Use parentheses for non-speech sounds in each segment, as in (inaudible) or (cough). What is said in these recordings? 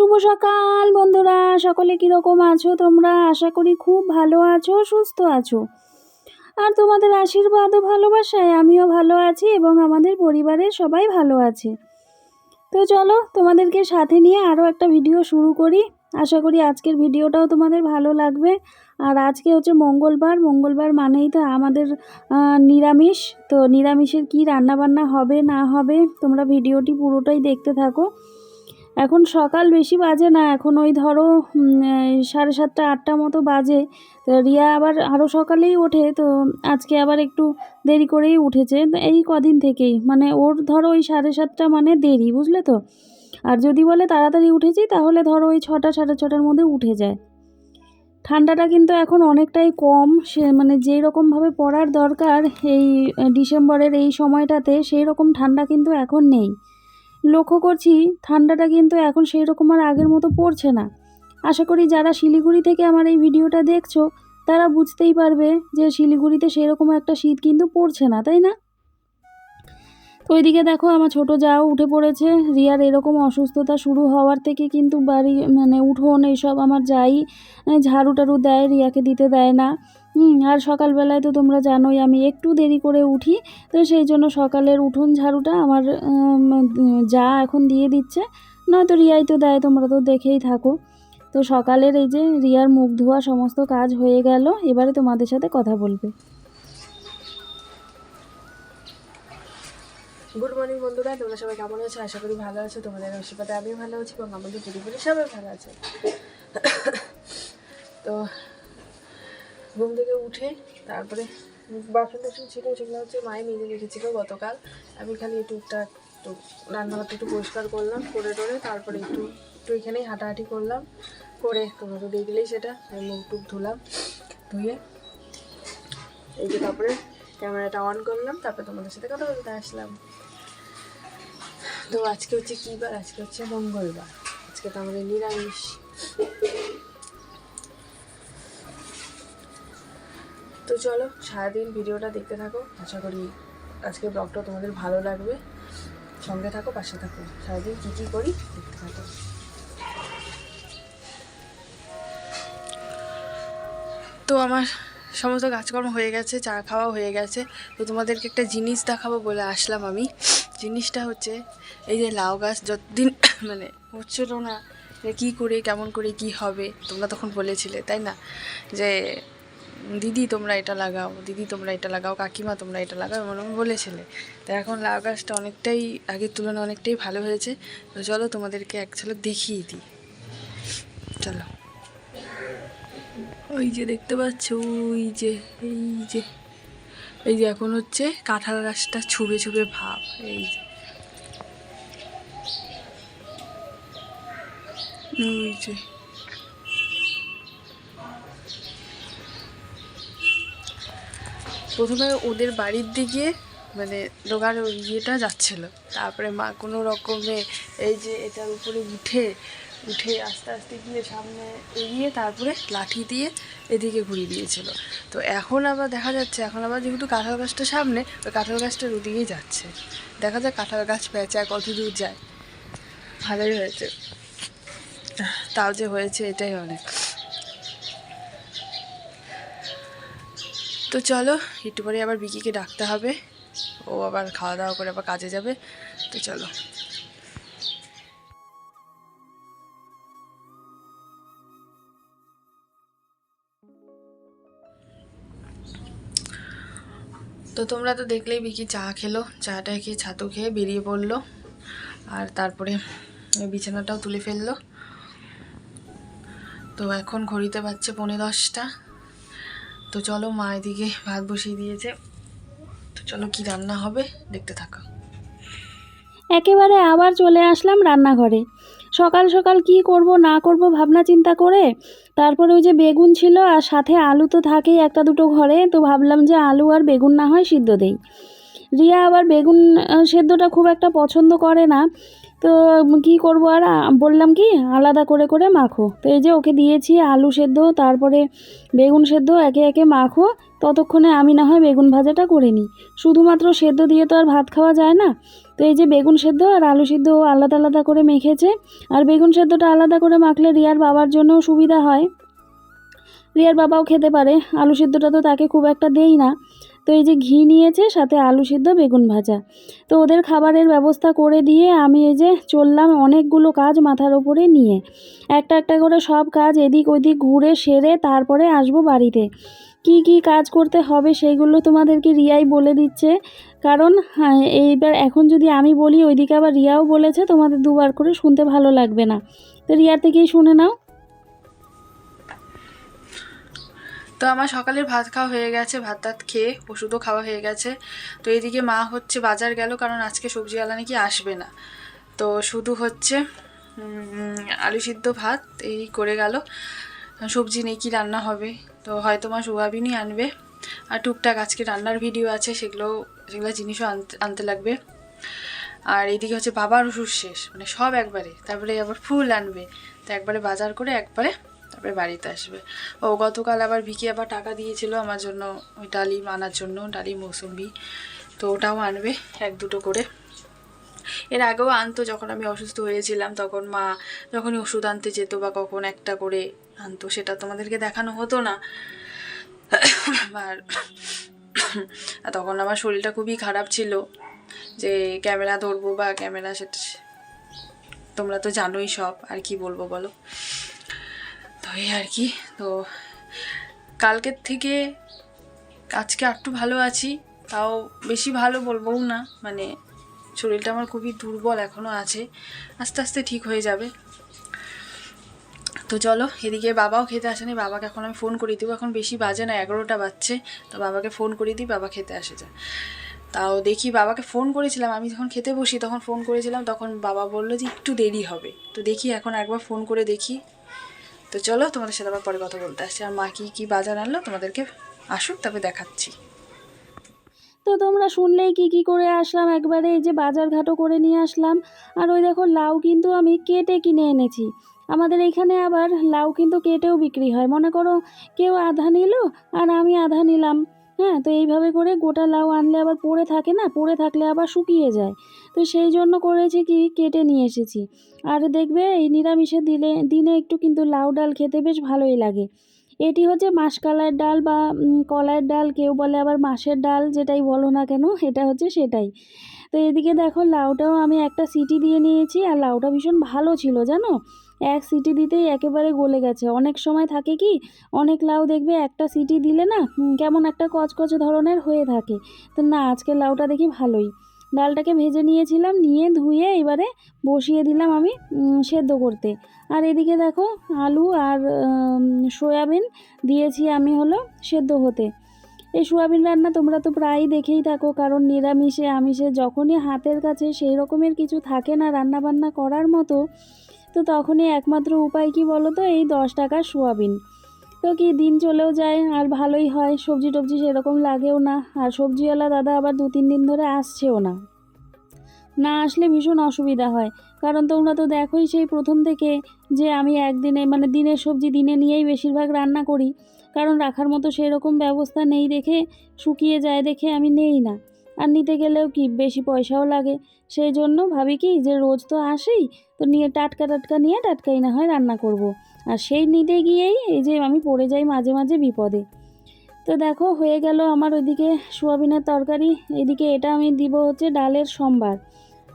শুভ সকাল বন্ধুরা। সকলে কীরকম আছো তোমরা? আশা করি খুব ভালো আছো, সুস্থ আছো। আর তোমাদের আশীর্বাদ ও ভালোবাসায় আমিও ভালো আছি এবং আমাদের পরিবারের সবাই ভালো আছে। তো চলো, তোমাদেরকে সাথে নিয়ে আরও একটা ভিডিও শুরু করি। আশা করি আজকের ভিডিওটাও তোমাদের ভালো লাগবে। আর আজকে হচ্ছে মঙ্গলবার। মঙ্গলবার মানেই তো আমাদের নিরামিষ। তো নিরামিষের কি রান্নাবান্না হবে, না হবে, তোমরা ভিডিওটি পুরোটাই দেখতে থাকো। এখন সকাল বেশি বাজে না, এখন ওই ধরো সাড়ে সাতটা, আটটা মতো বাজে। রিয়া আবার আরও সকালেই ওঠে, তো আজকে আবার একটু দেরি করেই উঠেছে। এই কদিন থেকেই মানে ওর ধরো ওই সাড়ে সাতটা মানে দেরি, বুঝলে তো? আর যদি বলে তাড়াতাড়ি উঠেছি, তাহলে ধরো ওই ছটা, সাড়ে ছটার মধ্যে উঠে যায়। ঠান্ডাটা কিন্তু এখন অনেকটাই কম, সে মানে যেই রকমভাবে পড়ার দরকার, এই ডিসেম্বরের এই সময়টাতে, সেই রকম ঠান্ডা কিন্তু এখন নেই। লক্ষ্য করছি ঠান্ডাটা কিন্তু এখন সেই রকম আর আগের মতো পড়ছে না। আশা করি যারা শিলিগুড়ি থেকে আমার এই ভিডিওটা দেখছ, তারা বুঝতেই পারবে যে শিলিগুড়িতে সেরকম একটা শীত কিন্তু পড়ছে না, তাই না? তো ওইদিকে দেখো আমার ছোট যাও উঠে পড়েছে। রিয়ার এরকম অসুস্থতা শুরু হওয়ার থেকে কিন্তু বাড়ি মানে উঠোন এইসব আমার যাই ঝাড়ু টাড়ু দেয়, রিয়াকে দিতে দেয় না। হুম, আর সকালবেলায় তো তোমরা জানোই আমি একটু দেরি করে উঠি তো সেই জন্য সকালের উঠোন ঝাড়ুটা আমার যা এখন দিয়ে দিচ্ছে নয়তো রিয়াই তো দেয় তোমরা তো দেখেই থাকো। তো সকালের এই যে রিয়ার মুখ ধোয়া সমস্ত কাজ হয়ে গেল এবারে তোমাদের সাথে কথা বলবে। গুড মর্নিং বন্ধুরা তোমরা সবাই কেমন আছো? আশা করি ভালো আছো তোমাদের আশীর্বাদে আমি ভালো আছি এবং আমাদের পরিবারের সবাই ভালো আছে। তো ঘুম থেকে উঠে তারপরে বাসন টাসন ছিল, সেগুলো হচ্ছে মায়ে নিজে রেখেছিল গতকাল। আমি খালি টুকটাক একটু রান্নাঘরটা একটু পরিষ্কার করলাম, করে টোরে তারপরে একটু একটু এখানেই হাঁটাহাঁটি করলাম। করে তোমরা দেখলেই সেটা মুখ টুক ধুলাম, ধুয়ে এই যে তারপরে ক্যামেরাটা অন করলাম, তারপরে তোমাদের সাথে কথা বলতে আসলাম। তো আজকে হচ্ছে কী বার? আজকে হচ্ছে মঙ্গলবার। আজকে তো আমাদের নিরামিষ। তো চলো, সারাদিন ভিডিওটা দেখতে থাকো। আশা করি আজকে ব্লগটা তোমাদের ভালো লাগবে। সঙ্গে থাকো, পাশে থাকো। সারাদিন কী কী করি, দেখতে থাকো। তো আমার সমস্ত কাজকর্ম হয়ে গেছে, চা খাওয়া হয়ে গেছে। তো তোমাদেরকে একটা জিনিস দেখাবো বলে আসলাম আমি। জিনিসটা হচ্ছে, এই যে লাউ গাছ, যতদিন (coughs) মানে হচ্ছিল না যে কী করে, কেমন করে, কি হবে, তোমরা তখন বলেছিলে, তাই না? যে দিদি, তোমরা এটা লাগাও, দিদি, তোমরা এটা লাগাও, কাকিমা, তোমরা এটা লাগাও এমন বলেছিলে। তো এখন লাউ গাছটা অনেকটাই, আগের তুলনায় অনেকটাই ভালো হয়েছে। তো চলো তোমাদেরকে এক ঝলক দেখিয়ে দিই। চলো। ওই যে দেখতে পাচ্ছ, ওই যে, এই যে এই যে এখন হচ্ছে কাঁঠাল গাছটা ছুবে ছুবে ভাব, এই যে। ওই যে। প্রথমে ওদের বাড়ির দিকে মানে ওই ইয়েটা যাচ্ছিল। তারপরে মা কোনো রকমে এই যে এটার উপরে উঠে উঠে আস্তে আস্তে গিয়ে সামনে এগিয়ে তারপরে লাঠি দিয়ে এদিকে ঘুরিয়ে দিয়েছিল। তো এখন আবার দেখা যাচ্ছে, এখন আবার যেহেতু কাঁঠাল গাছটা সামনে ওই কাঁঠাল গাছটার ওদিকেই যাচ্ছে। দেখা যায় কাঁঠাল গাছ পেঁচা কত দূর যায়। ভালোই হয়েছে। তাও যে হয়েছে, এটাই অনেক। তো চলো, একটু পরে আবার বিকিকে ডাকতে হবে। ও আবার খাওয়া দাওয়া করে আবার কাজে যাবে, তো চলো। তো তোমরা তো দেখলেই বিকি চা খেলো, চাটা খেয়ে ছাতু খেয়ে বেরিয়ে পড়ল, আর তারপরে বিছানাটাও তুলে ফেলল। তো এখন ঘড়িতে বাজছে পৌনে দশটা। তো চলো মা এদিকে ভাত বসিয়ে দিয়েছে। তো চলো কি রান্না হবে, দেখতে থাকো। একেবারে আবার চলে আসলাম রান্নাঘরে। সকাল সকাল কি করব, না করব ভাবনা চিন্তা করে তারপরে ওই যে বেগুন ছিল আর সাথে আলু তো থাকেই একটা দুটো ঘরে, তো ভাবলাম যে আলু আর বেগুন না হয় সিদ্ধ দেই। রিয়া আবার বেগুন সেদ্ধটা খুব একটা পছন্দ করে না। তো কি করব আর বললাম কি, আলাদা করে করে মাখো। তো এই যে ওকে দিয়েছি আলু সেদ্ধ, তারপরে বেগুন সেদ্ধ, একে একে মাখো। ততক্ষণে আমি না হয় বেগুন ভাজাটা করে নিই। শুধুমাত্র সেদ্ধ দিয়ে তো আর ভাত খাওয়া যায় না। তো এই যে বেগুন সেদ্ধ আর আলু সিদ্ধ আলাদা আলাদা করে মেখেছে। আর বেগুন সেদ্ধটা আলাদা করে মাখলে রিয়ার বাবার জন্যও সুবিধা হয়। রিয়ার বাবাও খেতে পারে। আলু সিদ্ধটা তো তাকে খুব একটা দেই না। তো এই যে ঘি নিয়েছে সাথে আলু সিদ্ধ বেগুন ভাজা। তো ওদের খাবারের ব্যবস্থা করে দিয়ে আমি এই যে চললাম অনেকগুলো কাজ মাথার ওপরে নিয়ে। একটা একটা করে সব কাজ এদিক ওদিক ঘুরে সেরে তারপরে আসব বাড়িতে। কি কি কাজ করতে হবে সেইগুলো তোমাদেরকে রিয়াই বলে দিচ্ছে। কারণ হ্যাঁ, এইবার এখন যদি আমি বলি ওইদিকে আবার রিয়াও বলেছে তোমাদের দুবার করে শুনতে ভালো লাগবে না। তো রিয়ার থেকেই শুনে নাও। তো আমার সকালের ভাত খাওয়া হয়ে গেছে, ভাত টাত খেয়ে ওষুধও খাওয়া হয়ে গেছে। তো এইদিকে মা হচ্ছে বাজার গেল, কারণ আজকে সবজিওয়ালা নাকি আসবে না। তো শুধু হচ্ছে আলু সিদ্ধ ভাত, এই করে গেল। সবজি নেই কি রান্না হবে? তো হয়তো মা সোয়াবিনই আনবে। আর টুকটাক আজকে রান্নার ভিডিও আছে, সেগুলো সেগুলো জিনিসও আনতে আনতে লাগবে। আর এইদিকে হচ্ছে বাবার ওষুধ শেষ মানে সব একবারে। তারপরে আবার ফুল আনবে। তো একবারে বাজার করে একবারে তারপরে বাড়িতে আসবে। ও গতকাল আবার ভিকি আবার টাকা দিয়েছিল আমার জন্য ওই ডালিম আনার জন্য, ডালিম মৌসুম্বি। তো ওটাও আনবে এক দুটো করে। এর আগেও আনতো, যখন আমি অসুস্থ হয়েছিলাম তখন মা যখনই ওষুধ আনতে যেত বা কখন একটা করে আনতো, সেটা তোমাদেরকে দেখানো হতো না। আর তখন আমার শরীরটা খুবই খারাপ ছিল যে ক্যামেরা ধরবো বা ক্যামেরা সেটা তোমরা তো জানোই সব, আর কি বলব বলো? তো এই আর কি, তো কালকের থেকে আজকে একটু ভালো আছি, তাও বেশি ভালো বলবও না মানে শরীরটা আমার খুবই দুর্বল এখনও আছে, আস্তে আস্তে ঠিক হয়ে যাবে। তো চলো, এদিকে বাবাও খেতে আসেনি, বাবাকে এখন আমি ফোন করে দিব, এখন বেশি বাজে না, এগারোটা বাজছে, তো বাবাকে ফোন করে দিই, বাবা খেতে আসে যায় তাও দেখি বাবাকে ফোন করেছিলাম, আমি যখন খেতে বসি তখন ফোন করেছিলাম, তখন বাবা বলল যে একটু দেরি হবে, তো দেখি এখন একবার ফোন করে দেখি। তো চলো তোমাদের সাথে আবার পরে কথা বলতে আসছি। আর মা কি, কী বাজার আনলো? তোমাদেরকে আসুক তবে দেখাচ্ছি। তো তোমরা শুনলেই কি কি করে আসলাম? একবারে এই যে বাজার ঘাটও করে নিয়ে আসলাম। আর ওই দেখো, লাউ কিন্তু আমি কেটে কিনে এনেছি। আমাদের এখানে আবার লাউ কিন্তু কেটেও বিক্রি হয়। মনে করো কেউ আধা নিল আর আমি আধা নিলাম। হ্যাঁ তো এইভাবে করে গোটা লাউ আনলে আবার পড়ে থাকে না? পড়ে থাকলে আবার শুকিয়ে যায়। তো সেই জন্য করেছি কি, কেটে নিয়ে এসেছি। আর দেখবে এই নিরামিষে দিলে, দিনে একটু কিন্তু লাউ ডাল খেতে বেশ ভালোই লাগে। এটি হচ্ছে মাসকলাইয়ের ডাল বা কলাইয়ের ডাল, কেউ বলে আবার মাসের ডাল যেটাই বলো না কেন, এটা হচ্ছে সেটাই। তো এদিকে দেখো, লাউটাও আমি একটা সিটি দিয়ে নিয়েছি, আর লাউটা ভীষণ ভালো ছিল, জানো? এক সিটি দিতেই একেবারে গলে গেছে। অনেক সময় থাকে কি, অনেক লাউ দেখবে একটা সিটি দিলে না কেমন একটা কচকচে ধরনের হয়ে থাকে। তো না আজকে লাউটা দেখি ভালোই। ডালটাকে ভেজে নিয়েছিলাম, নিয়ে ধুয়ে এবারে বসিয়ে দিলাম আমি সেদ্ধ করতে। আর এদিকে দেখো, আলু আর সয়াবিন দিয়েছি আমি হলো সেদ্ধ হতে। এই সোয়াবিন রান্না তোমরা তো প্রায়ই দেখেই থাকো, কারণ নিরামিষে, আমিষে যখনই হাতের কাছে সেই রকমের কিছু থাকে না রান্না বান্না করার মতো তো তখনই একমাত্র উপায় কি বলো তো? এই দশ টাকার সোয়াবিন। তো কি দিন চলেও যায় আর ভালোই হয়, সবজি টবজি সেরকম লাগেও না। আর সবজিওয়ালা দাদা আবার দু তিন দিন ধরে আসছেও না। না আসলে ভীষণ অসুবিধা হয়। কারণ তোমরা তো দেখোই সেই প্রথম থেকে যে আমি একদিনে মানে দিনের সবজি দিনে নিয়েই বেশিরভাগ রান্না করি। কারণ রাখার মতো সেরকম ব্যবস্থা নেই দেখে, শুকিয়ে যায় দেখে আমি নেই না। আর নিতে গেলেও কি বেশি পয়সাও লাগে? সেই জন্য ভাবি কি যে রোজ তো আসেই, তো নিয়ে টাটকা টাটকা নিয়ে টাটকাই না হয় রান্না করব। আর সেই নিতে গিয়েই এই যে আমি পড়ে যাই মাঝে মাঝে বিপদে। তো দেখো হয়ে গেল আমার ওইদিকে সোয়াবিনের তরকারি, এদিকে এটা আমি দিব হচ্ছে ডালের সম্বার।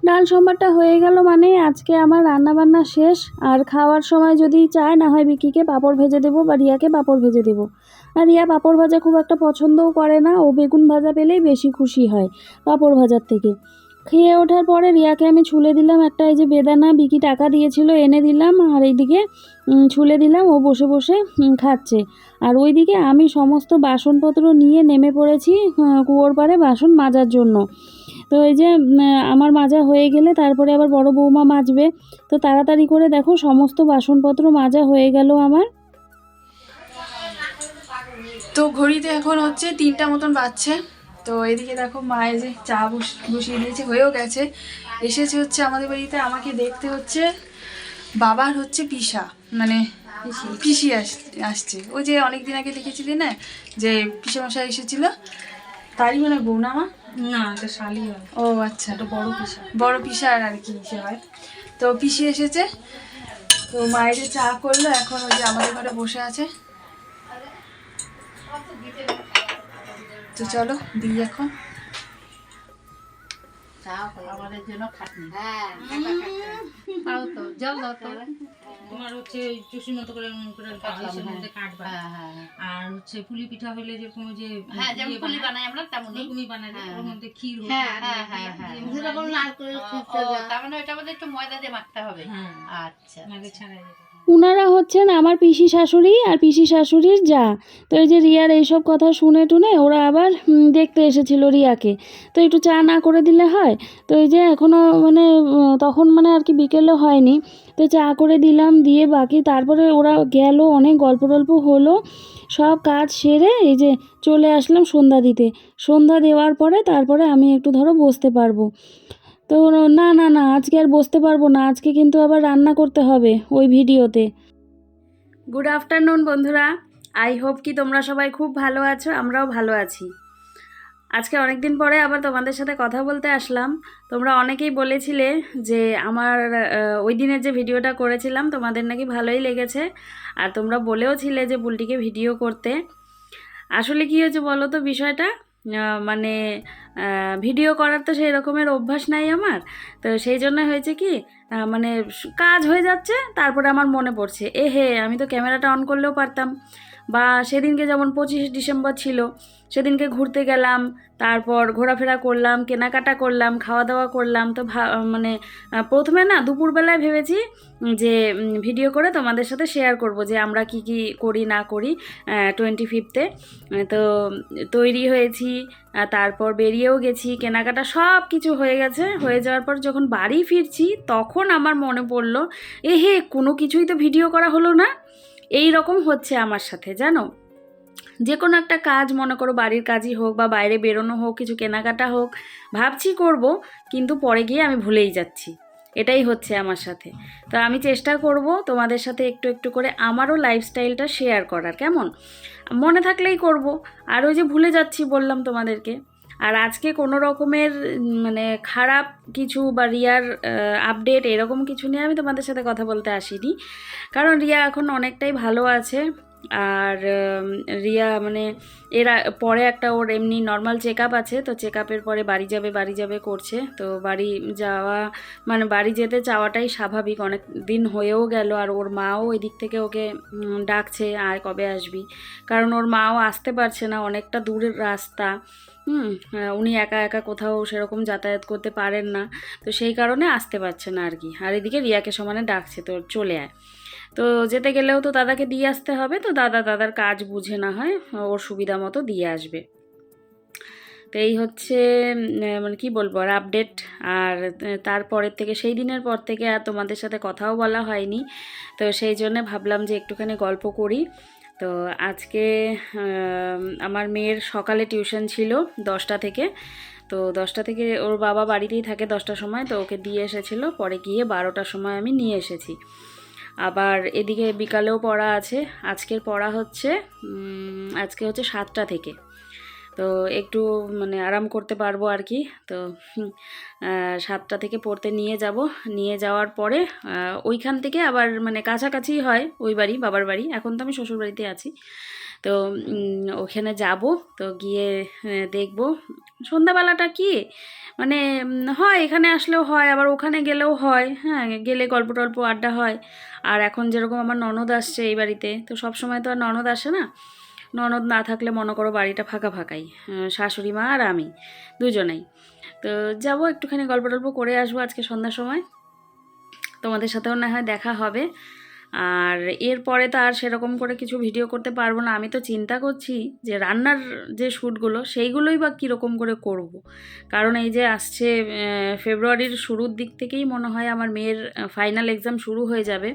ডাল সম্বারটা হয়ে গেল মানে আজকে আমার রান্না বান্না শেষ। আর খাওয়ার সময় যদি চায়, না হয় বিকিকে পাঁপড় ভেজে দেবো বা রিয়াকে পাঁপড় ভেজে দেবো। আর রিয়া পাঁপড় ভাজা খুব একটা পছন্দও করে না। ও বেগুন ভাজা পেলেই বেশি খুশি হয় পাঁপড় ভাজার থেকে। খেয়ে ওঠার পরে রিয়াকে আমি ছুলে দিলাম একটা, এই যে বেদানা, বিকি টাকা দিয়েছিল, এনে দিলাম আর এইদিকে ছুলে দিলাম, ও বসে বসে খাচ্ছে। আর ওইদিকে আমি সমস্ত বাসনপত্র নিয়ে নেমে পড়েছি কুয়োর পাড়ে বাসন মাজার জন্য। তো এই যে আমার মাজা হয়ে গেলে তারপরে আবার বড় বৌমা মাজবে। তো তাড়াতাড়ি করে দেখো, সমস্ত বাসনপত্র মাজা হয়ে গেল আমার। তো ঘড়িতে এখন হচ্ছে তিনটা মতন বাজছে। তো এদিকে দেখো মায়ের যে চা বস- বসিয়ে দিয়েছে হয়েও গেছে। এসেছে হচ্ছে আমাদের বাড়িতে আমাকে দেখতে হচ্ছে বাবার হচ্ছে পিসা মানে পিসি আস- আসছে। ওই যে অনেক দিন আগে লিখেছিলি না যে পিসা মশাই এসেছিল। তারই মানে বউ না মা? না এটা শালি হয়। ও আচ্ছা। এটা বড় পিসা। বড় পিসা আর কি সে হয়। তো পিসি এসেছে। তো মায়ের যে চা করল এখন ওই যে আমাদের ঘরে বসে আছে। তো চলো দিই এখন। আমাদের জন্য খাটনি। পাও তো জল দাও তো। তোমার হচ্ছে মতো করে কাটবা। আর পুলি পিঠা হলে যেরকম ওই যে হ্যাঁ যেমন ইয়ে পুলি বানাই আমরা দেয়, ওর মধ্যে ক্ষীর হ্যাঁ, হ্যাঁ, হ্যাঁ, হ্যাঁ। তার মানে মধ্যে একটু ময়দা দিয়ে মাখতে হবে। হ্যাঁ। আচ্ছা ছাড়াই হয়। উনারা হচ্ছেন আমার পিসি শাশুড়ি আর পিসি শাশুড়ির যা। তো এই যে রিয়ার এইসব কথা শুনে টুনে ওরা আবার দেখতে এসেছিল রিয়াকে। তো একটু চা না করে দিলে হয়? তো এই যে এখনও মানে তখন মানে আর কি বিকেলে হয়নি। তো চা করে দিলাম, দিয়ে বাকি তারপরে ওরা গেল, অনেক গল্প টল্প হলো। সব কাজ সেরে এই যে চলে আসলাম সন্ধ্যা দিতে। সন্ধ্যা দেওয়ার পরে তারপরে আমি একটু ধরো বসতে পারব। তো না না না আজকে আর বসতে পারব না। আজকে কিন্তু আবার রান্না করতে হবে ওই ভিডিওতে। গুড আফটারনুন বন্ধুরা। আই হোপ কি তোমরা সবাই খুব ভালো আছো, আমরাও ভালো আছি। আজকে অনেক দিন পরে আবার তোমাদের সাথে কথা বলতে আসলাম। তোমরা অনেকেই বলেছিলে যে আমার ওই দিনের যে ভিডিওটা করেছিলাম, তোমাদের নাকি ভালোই লেগেছে। আর তোমরা বলেও ছিলে যে বুলটিকে ভিডিও করতে। আসলে কি হয়েছে বলো তো বিষয়টা? মানে ভিডিও করার তো সেই রকমের অভ্যাস নাই আমার। তো সেই জন্য হয়েছে কি মানে কাজ হয়ে যাচ্ছে, তারপরে আমার মনে পড়ছে, এ হে, আমি তো ক্যামেরাটা অন করলেও পারতাম। বা, সেদিনকে যেমন পঁচিশে ডিসেম্বর ছিল সেদিনকে ঘুরতে গেলাম, তারপর ঘোরাফেরা করলাম, কেনাকাটা করলাম খাওয়া দাওয়া করলাম। তো মানে প্রথমে না দুপুরবেলায় ভেবেছি যে ভিডিও করে তোমাদের সাথে শেয়ার করব যে আমরা কি কি করি, না করি টোয়েন্টি ফিফথে তো তৈরি হয়েছি তারপর বেরিয়েও গেছি, কেনাকাটা সব কিছু হয়ে গেছে। হয়ে যাওয়ার পর যখন বাড়ি ফিরছি, তখন আমার মনে পড়ল এ হে কোনো কিছুই তো ভিডিও করা হলো না। এই রকম হচ্ছে আমার সাথে, জানো? যে কোনো একটা কাজ, মনে করো বাড়ির কাজই হোক বা বাইরে বেরোনো হোক, কিছু কেনাকাটা হোক, ভাবছি করব, কিন্তু পরে গিয়ে আমি ভুলেই যাচ্ছি। এটাই হচ্ছে আমার সাথে। তো আমি চেষ্টা করব তোমাদের সাথে একটু একটু করে আমারও লাইফস্টাইলটা শেয়ার করার, কেমন? মনে থাকলেই করব। আর ওই যে ভুলে যাচ্ছি বললাম তোমাদেরকে। আর আজকে কোনো রকমের মানে খারাপ কিছু বা রিয়ার আপডেট এরকম কিছু নিয়ে আমি তোমাদের সাথে কথা বলতে আসিনি। কারণ রিয়া এখন অনেকটাই ভালো আছে। আর রিয়া মানে এরা, পরে একটা ওর এমনি নর্মাল চেক আছে, তো চেক পরে বাড়ি যাবে বাড়ি যাবে করছে। তো বাড়ি যাওয়া মানে বাড়ি যেতে চাওয়াটাই স্বাভাবিক, অনেক দিন হয়েও গেল, আর ওর মাও ওই দিক থেকে ওকে ডাকছে আর কবে আসবি? কারণ ওর মাও আসতে পারছে না, অনেকটা দূরের রাস্তা। হুম উনি একা একা কোথাও সেরকম যাতায়াত করতে পারেন না। তো সেই কারণে আসতে পারছে না আর কি। আর এদিকে রিয়াকে সমানে ডাকছে, তো চলে আয়। তো যেতে গেলেও তো দাদাকে দিয়ে আসতে হবে। তো দাদা দাদার কাজ বুঝে না হয়, ওর সুবিধা মতো দিয়ে আসবে। তো এই হচ্ছে মানে কি বলব, আর আপডেট আর তারপরের থেকে, সেই দিনের পর থেকে আর তোমাদের সাথে কথাও বলা হয়নি। তো সেই জন্য ভাবলাম যে একটুখানি গল্প করি। তো আজকে আমার মেয়ের সকালে টিউশন ছিল দশটা থেকে। তো দশটা থেকে ওর বাবা বাড়িতেই থাকে দশটার সময়, তো ওকে দিয়ে এসেছিল। পরে গিয়ে বারোটার সময় আমি নিয়ে এসেছি। আবার এদিকে বিকালেও পড়া আছে। আজকের পড়া হচ্ছে আজকে হচ্ছে সাতটা থেকে। তো একটু মানে আরাম করতে পারব আর কি। তো সাতটা থেকে পড়তে নিয়ে যাব। নিয়ে যাওয়ার পরে ওইখান থেকে আবার মানে কাছাকাছি হয় ওই বাড়ি, বাবার বাড়ি। এখন তো আমি শ্বশুর বাড়িতে আছি। তো ওখানে যাব। তো গিয়ে দেখব। সন্ধ্যাবেলাটা কি? মানে হয় এখানে আসলেও হয়, আবার ওখানে গেলেও হয়। হ্যাঁ গেলে গল্প টল্প, আড্ডা হয়। আর এখন যেরকম আমার ননদ আসছে এই বাড়িতে, তো সব সময় তো আর ননদ আসে না। ননদ না থাকলে মনে করো বাড়িটা ফাঁকা ফাঁকাই শাশুড়ি মা আর আমি দুজনেই। তো যাব, একটুখানি গল্প টল্প করে আসব আজকে সন্ধ্যার সময়। তোমাদের সাথেও না হয় দেখা হবে। আর এরপরে তো আর সেরকম করে কিছু ভিডিও করতে পারব না। আমি তো চিন্তা করছি যে রান্নার যে শ্যুটগুলো সেইগুলোই বা কীরকম করে করব। কারণ এই যে আসছে ফেব্রুয়ারির শুরুর দিক থেকেই মনে হয় আমার মেয়ের ফাইনাল এক্সাম শুরু হয়ে যাবে।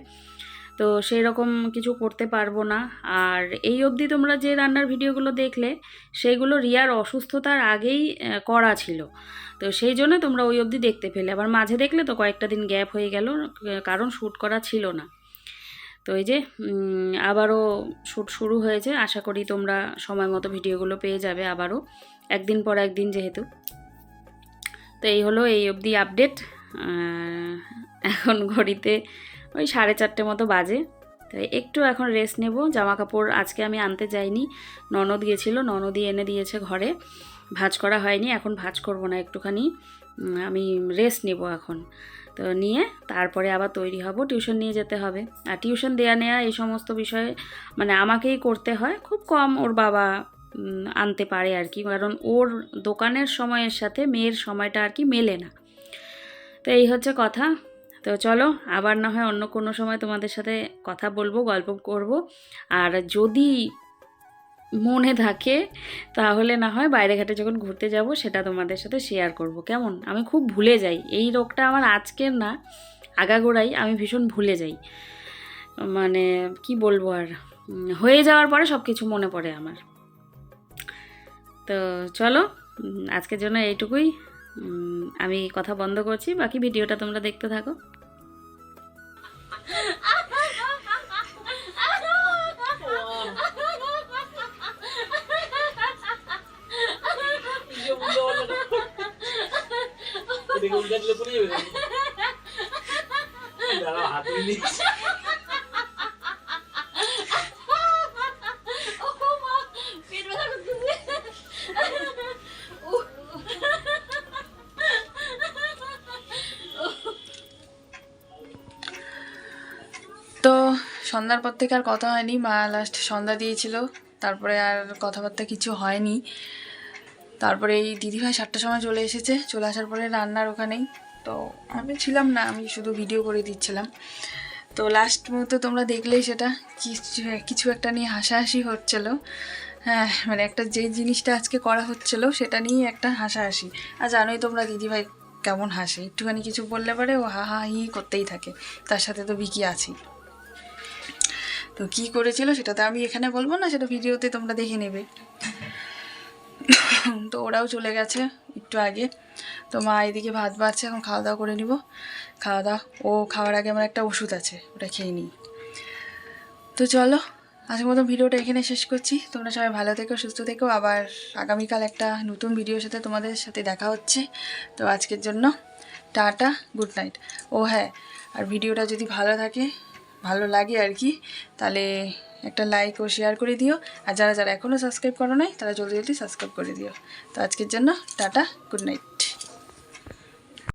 তো সেই রকম কিছু করতে পারব না। আর এই অবধি তোমরা যে রান্নার ভিডিওগুলো দেখলে সেইগুলো রিয়ার অসুস্থতার আগেই করা ছিল। তো সেই জন্য তোমরা ওই অবধি দেখতে পেলে। আবার মাঝে দেখলে তো কয়েকটা দিন গ্যাপ হয়ে গেল, কারণ শ্যুট করা ছিল না। তো এই যে আবারও শ্যুট শুরু হয়েছে। আশা করি তোমরা সময় মতো ভিডিওগুলো পেয়ে যাবে আবারও, একদিন পর একদিন যেহেতু। তো এই হলো এই অবধি আপডেট। এখন ঘড়িতে ওই সাড়ে চারটে মতো বাজে। তাই একটু এখন রেস্ট নেব। জামা কাপড় আজকে আমি আনতে যাইনি। ননদ গিয়েছিল ননদই এনে দিয়েছে ঘরে। ভাজ করা হয়নি, এখন ভাজ করব না একটুখানি। আমি রেস্ট নেব এখন। তো নিয়ে তারপরে আবার তৈরি হব। টিউশন নিয়ে যেতে হবে। আর টিউশন দেয়া নেওয়া এই সমস্ত বিষয়ে মানে আমাকেই করতে হয়। খুব কম ওর বাবা আনতে পারে আর কি। কারণ ওর দোকানের সময়ের সাথে মেয়ের সময়টা আর কি মেলে না। তো এই হচ্ছে কথা। তো চলো, আবার না হয় অন্য কোনো সময় তোমাদের সাথে কথা বলব, গল্প করব। আর যদি মনে থাকে, তাহলে না হয় বাইরে ঘাটে যখন ঘুরতে যাব, সেটা তোমাদের সাথে শেয়ার করব। কেমন? আমি খুব ভুলে যাই। এই রোগটা আমার আজকের না, আগাগোড়াই আমি ভীষণ ভুলে যাই। মানে কি বলব আর? হয়ে যাওয়ার পরে সব কিছু মনে পড়ে আমার। তো চলো আজকের জন্য এইটুকুই। আমি কথা বন্ধ করছি, বাকি ভিডিওটা তোমরা দেখতে থাকো। উল্টে দিলে পড়ে যাবে। দাঁড়াও হাতুড়ি নিয়ে সন্ধ্যার পর থেকে আর কথা হয়নি। মা লাস্ট সন্ধ্যা দিয়েছিল। তারপরে আর কথাবার্তা কিছু হয়নি। তারপরে এই দিদিভাই সাতটার সময় চলে এসেছে। চলে আসার পরে রান্নার ওখানেই তো আমি ছিলাম না, আমি শুধু ভিডিও করে দিচ্ছিলাম। তো লাস্ট মুহূর্তে তোমরা দেখলেই সেটা। কিছু কিছু একটা নিয়ে হাসাহাসি হচ্ছিল। হ্যাঁ মানে একটা যে জিনিসটা আজকে করা হচ্ছিল, সেটা নিয়ে একটা হাসাহাসি। আর জানোই তোমরা দিদিভাই কেমন হাসে। একটুখানি কিছু বললে পারে ও হা হা হি করতেই থাকে। তার সাথে তো বিকি আছি তো কি করেছিল সেটা তো আমি এখানে বলব না, সেটা ভিডিওতে তোমরা দেখে নেবে। তো ওরাও চলে গেছে একটু আগে। তো মা এদিকে ভাত বাড়ছে, এখন খাওয়া দাওয়া করে নিব। খাওয়া দাওয়া ও খাওয়ার আগে আমার একটা ওষুধ আছে, ওটা খেয়ে নিই। তো চলো, আজকের মতো ভিডিওটা এখানে শেষ করছি। তোমরা সবাই ভালো থেকো, সুস্থ থেকো। আবার আগামীকাল একটা নতুন ভিডিওর সাথে তোমাদের সাথে দেখা হচ্ছে। তো আজকের জন্য টাটা, গুড নাইট। ও হ্যাঁ আর ভিডিওটা যদি ভালো থাকে ভালো লাগে আর কি, তাহলে একটা লাইক ও শেয়ার করে দিও। আর যারা যারা এখনও সাবস্ক্রাইব করো নাই, তারা জলদি জলদি সাবস্ক্রাইব করে দিও। তো আজকের জন্য টাটা গুড নাইট